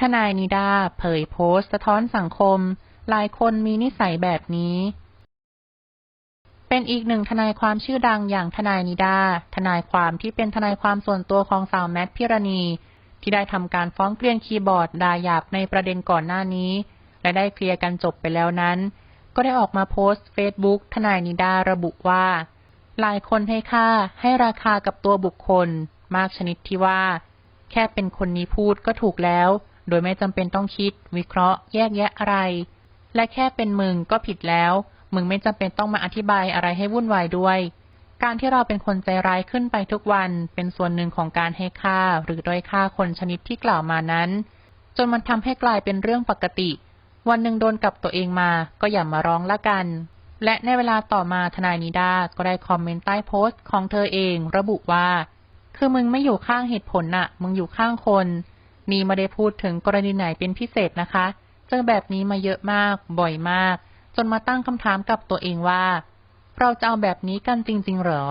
ทนายนิดา เผยโพสต์สะท้อนสังคม หลายคนมีนิสัยแบบนี้ เป็นอีกหนึ่งทนายความชื่อดังอย่างทนายนิดา ทนายความที่เป็นทนายความส่วนตัวของสาวแมทพิรณี ที่ได้ทำการฟ้องเกลียนคีย์บอร์ดดาหยาบในประเด็นก่อนหน้านี้ และได้เคลียร์กันจบไปแล้วนั้น ก็ได้ออกมาโพสต์เฟซบุ๊กทนายนิดาระบุว่า หลายคนให้ค่าให้ราคากับตัวบุคคล มากชนิดที่ว่า แค่เป็นคนนี้พูดก็ถูกแล้ว โดยไม่จำเป็นต้องคิด วิเคราะห์ แยกแยะอะไร และแค่เป็นมึงก็ผิดแล้ว มึงไม่จำเป็นต้องมาอธิบายอะไรให้วุ่นวายด้วย การที่เราเป็นคนใจร้ายขึ้นไปทุกวัน เป็นส่วนหนึ่งของการให้ค่า หรือด้อยค่าคนชนิดที่กล่าวมานั้น จนมันทำให้กลายเป็นเรื่องปกติ วันหนึ่งโดนกับตัวเองมา ก็อย่ามาร้องละกัน และในเวลาต่อมาทนายนิดาก็ได้คอมเมนต์ใต้โพสต์ของเธอเอง ระบุว่า คือมึงไม่อยู่ข้างเหตุผลน่ะ มึงอยู่ข้างคน นี่ไม่ได้พูดถึงกรณีไหนเป็นพิเศษนะคะ เจอแบบนี้มาเยอะมาก บ่อยมาก จนมาตั้งคำถามกับตัวเองว่า เราจะเอาแบบนี้กันจริง ๆ เหรอ